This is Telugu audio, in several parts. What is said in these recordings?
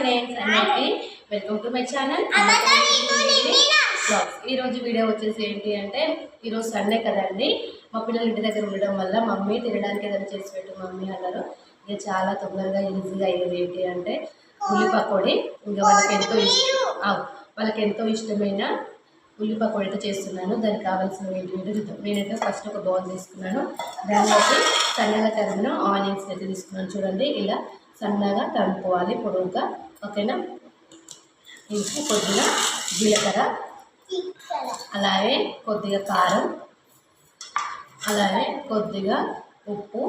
ఫ్రెండ్స్ అందరికీ వెల్కమ్ టు మై ఛానల్ ఈ రోజు వీడియో వచ్చేసి ఏంటి అంటే ఈరోజు సండే కదండి. మా పిల్లలు ఇంటి దగ్గర ఉండడం వల్ల మమ్మీ తినడానికి ఏదైనా చేసి పెట్టు మమ్మీ అన్నారు. ఇక చాలా తొందరగా ఈజీగా అయ్యేది ఏంటి అంటే ఉల్లి పకోడీ. ఇంకా వాళ్ళకి ఎంతో ఇష్టం వాళ్ళకి ఎంతో ఇష్టమైన ఉల్లి పకోడీ అయితే చేస్తున్నాను. దానికి కావాల్సిన ఏంటి ఏంటో చూద్దాం నేనైతే ఫస్ట్ ఒక బౌల్ తీసుకున్నాను. దానిలోకి సన్నగా తరిగిన ఆనియన్స్ అయితే తీసుకున్నాను. చూడండి ఇలా సన్నగా తరుముకోవాలి పొడవుగా. ఓకేనా? ఇంకా కొద్దిగా జీలకర్ర అలాగే కొద్దిగా కారం అలాగే కొద్దిగా ఉప్పు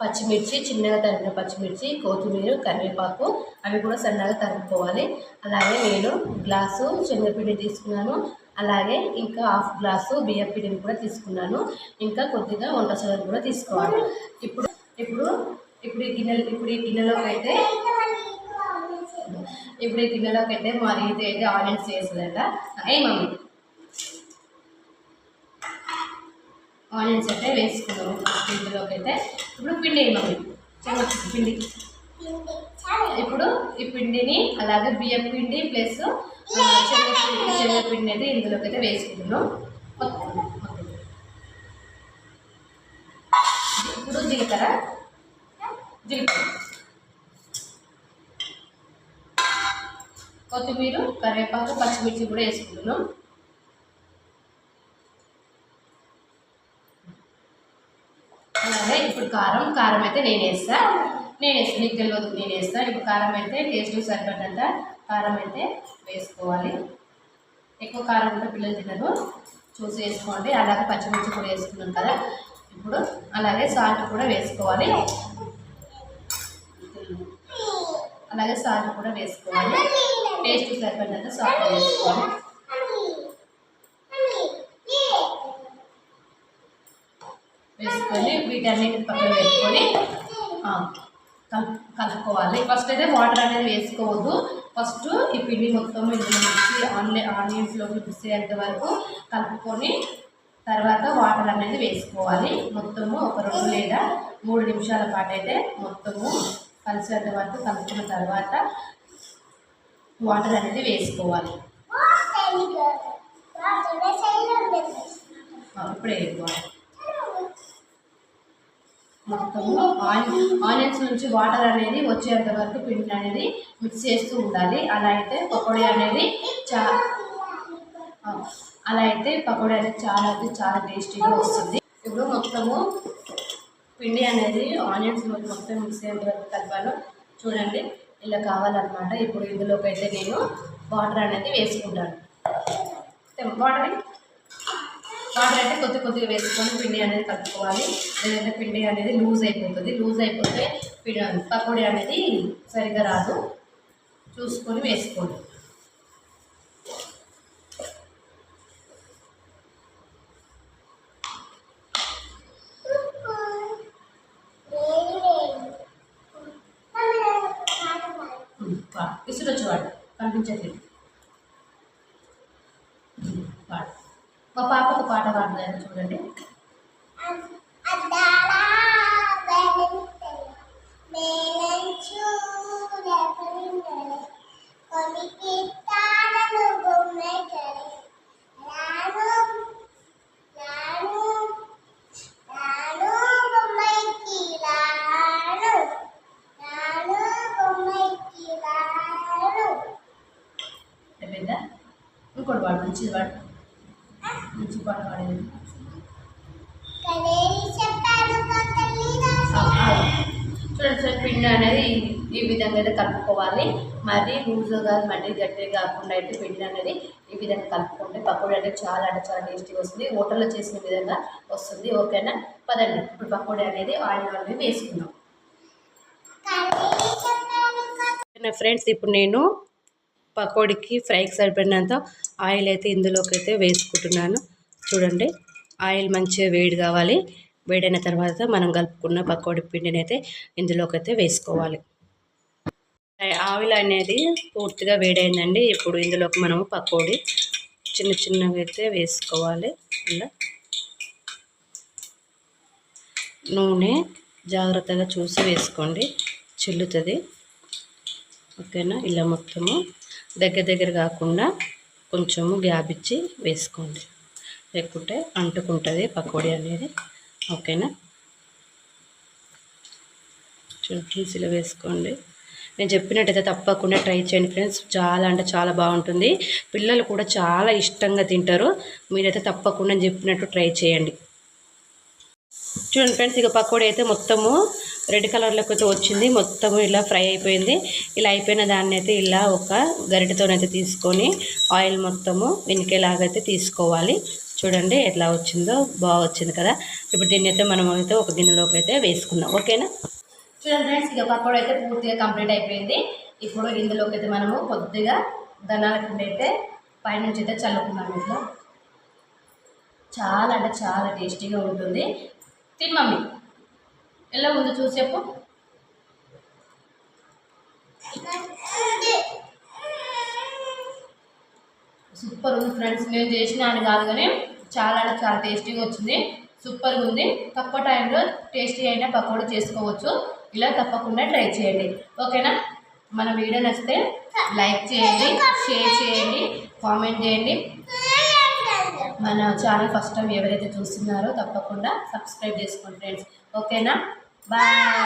పచ్చిమిర్చి చిన్నగా తరిగిన పచ్చిమిర్చి కొత్తిమీర కరివేపాకు అవి కూడా సన్నగా తరుగుకోవాలి అలాగే నేను గ్లాసు శనగపిండి తీసుకున్నాను. అలాగే ఇంకా హాఫ్ గ్లాసు బియ్యం పిండిని కూడా తీసుకున్నాను. ఇంకా కొద్దిగా వంట సోడాను కూడా తీసుకోవాలి. ఇప్పుడు ఇప్పుడు ఇప్పుడు ఈ గిన్నెలు ఇప్పుడు ఈ గిన్నెలోకి అయితే ఇప్పుడు ఈ గిన్నెలోకి అయితే మా రీతి అయితే ఆనియన్స్ వేస్తుందట ఏ మమ్మీ. ఆనియన్స్ అయితే వేసుకున్నాము. పిండిలోకి ఇందులోకి అయితే ఇప్పుడు పిండి మమ్మీ. చెమచ్చు పిండి. ఇప్పుడు ఈ పిండిని అలాగే బియ్యం పిండి ప్లస్ శనగపిండి శనగపిండి అయితే ఇందులోకి అయితే వేసుకుంటున్నాం ఇప్పుడు జీలకర్ర. జీలకర్ర. కొత్తిమీర కరివేపాకు పచ్చిమిర్చి కూడా వేసుకుంటున్నాం అలాగే ఇప్పుడు కారం కారం అయితే నేను వేస్తా. నేను వేస్తాను నీకు తెలియదు నేను వేస్తా. ఇప్పుడు కారం అయితే టేస్ట్ సరిపడ్డంత కారం అయితే వేసుకోవాలి. ఎక్కువ కారం ఉంటే పిల్లలు తినరు. చూసి వేసుకోండి. అలాగే పచ్చిమిర్చి కూడా వేసుకున్నాం కదా. ఇప్పుడు అలాగే సాల్ట్ కూడా వేసుకోవాలి. అలాగే సాల్ట్ కూడా వేసుకోవాలి. టేస్ట్ సరిపడినంత సాల్ట్ వేసుకోవాలి. వేసుకొని వీటన్నిటిని పక్కన పెట్టుకొని కలుపుకోవాలి. ఫస్ట్ అయితే వాటర్ అనేది వేసుకోవద్దు. ఫస్ట్ ఈ పిండి మొత్తం ఇందులో మిక్సీ ఆన్లై ఆనియన్స్లోకి వరకు కలుపుకొని తర్వాత వాటర్ అనేది వేసుకోవాలి. మొత్తము ఒక రెండు లేదా మూడు నిమిషాల పాటు అయితే మొత్తము కలిసేంత వరకు కలుపుకున్న తర్వాత వాటర్ అనేది వేసుకోవాలి. అప్పుడే వేసుకోవాలి మొత్తము ఆని- ఆనియన్స్ నుంచి వాటర్ అనేది వచ్చేంత వరకు పిండి అనేది మిక్స్ చేస్తూ ఉండాలి. అలా అయితే పకోడీ అనేది చా అలా అయితే పకోడీ అనేది చాలా అయితే చాలా టేస్టీగా వస్తుంది. ఇప్పుడు మొత్తము పిండి అనేది ఆనియన్స్ మొత్తం మిక్స్ అయ్యేంత వరకు కలపాను చూడండి ఇలా కావాలన్నమాట. ఇప్పుడు ఇందులోకి అయితే నేను వాటర్ అనేది వేసుకుంటాను. వాటర్ వాటర్ అయితే కొద్ది కొద్దిగా వేసుకొని పిండి అనేది కలుపుకోవాలి. లేదంటే పిండి అనేది లూజ్ అయిపోతుంది. లూజ్ అయిపోతే పిండి పకోడీ అనేది సరిగ్గా రాదు. చూసుకొని వేసుకోండి. తీసుకొచ్చేవాడు కనిపించట్లేదు. పాట పాడు మా పాపకు పాట పాడుతుంది చూడండి. ఇంకోటి పాడు మంచిది పాడు మంచి పాట పాడేది. చూడండి పిండి అనేది ఈ- విధంగా అయితే కలుపుకోవాలి. మరీ లూజ్గా మరీ గట్టిగా కాకుండా అయితే పిండి అనేది ఈ విధంగా కలుపుకుంటే పకోడీ అనేది చాలా అంటే చాలా టేస్టీగా వస్తుంది. హోటల్లో చేసిన విధంగా వస్తుంది. ఓకేనా? పదండి. ఇప్పుడు పకోడీ అనేది ఆయిల్ అనేది వేసుకుందాం. ఫ్రెండ్స్ ఇప్పుడు నేను పకోడీకి ఫ్రైకి సరిపడినంత ఆయిల్ అయితే ఇందులోకి అయితే వేసుకుంటున్నాను. చూడండి ఆయిల్ మంచిగా వేడి కావాలి. వేడైన తర్వాత మనం కలుపుకున్న పకోడీ పిండిని అయితే ఇందులోకి అయితే వేసుకోవాలి ఆయిల్ అనేది పూర్తిగా వేడైందండి. ఇప్పుడు ఇందులోకి మనము పకోడీ చిన్న చిన్నగా అయితే వేసుకోవాలి. ఇలా నూనె జాగ్రత్తగా చూసి వేసుకోండి. చిల్లుతుంది. ఓకేనా? ఇలా మొత్తము దగ్గర దగ్గర కాకుండా కొంచెము గ్యాప్ ఇచ్చి వేసుకోండి. లేకుంటే అంటుకుంటుంది పకోడీ అనేది. ఓకేనా? చూడండి ఇలా వేసుకోండి. నేను చెప్పినట్టయితే తప్పకుండా ట్రై చేయండి ఫ్రెండ్స్. చాలా అంటే చాలా బాగుంటుంది. పిల్లలు కూడా చాలా ఇష్టంగా తింటారు. మీరైతే తప్పకుండా చెప్పినట్టు ట్రై చేయండి. చూడండి ఫ్రెండ్స్ ఇక పకోడీ అయితే మొత్తము రెడ్ కలర్లోకి అయితే వచ్చింది. మొత్తం ఇలా ఫ్రై అయిపోయింది. ఇలా అయిపోయిన దాన్ని అయితే ఇలా ఒక గరిటతోనైతే తీసుకొని ఆయిల్ మొత్తము వెనికేలాగైతే తీసుకోవాలి. చూడండి ఎట్లా వచ్చిందో బాగా వచ్చింది కదా. ఇప్పుడు దీన్ని అయితే మనం అయితే ఒక గిన్నెలోకి అయితే వేసుకుందాం. ఓకేనా? చూడండి ఫ్రెండ్స్ ఇక పకోడీ అయితే పూర్తిగా కంప్లీట్ అయిపోయింది. ఇప్పుడు ఇందులోకి అయితే మనము కొద్దిగా ధనాల పిండి అయితే పైనుంచి అయితే చల్లుకున్నాం ఇట్లా. చాలా అంటే చాలా టేస్టీగా ఉంటుంది. తిని మమ్మీ. ఎలా ఉంది చూసి చెప్పు. సూపర్ ఉంది ఫ్రెండ్స్ నేను చేసిన అని కాదు కానీ చాలా అంటే చాలా టేస్టీగా వచ్చింది. సూపర్గా ఉంది. తక్కువ టైంలో టేస్టీ అయిన పకోడీ చేసుకోవచ్చు. ఇలా తప్పకుండా ట్రై చేయండి. ఓకేనా? మన వీడియో నచ్చితే లైక్ చేయండి షేర్ చేయండి కామెంట్ చేయండి. మన ఛానల్ ఫస్ట్ టైం ఎవరైతే చూస్తున్నారో తప్పకుండా సబ్స్క్రైబ్ చేసుకోండి ఫ్రెండ్స్ ఓకేనా బాయ్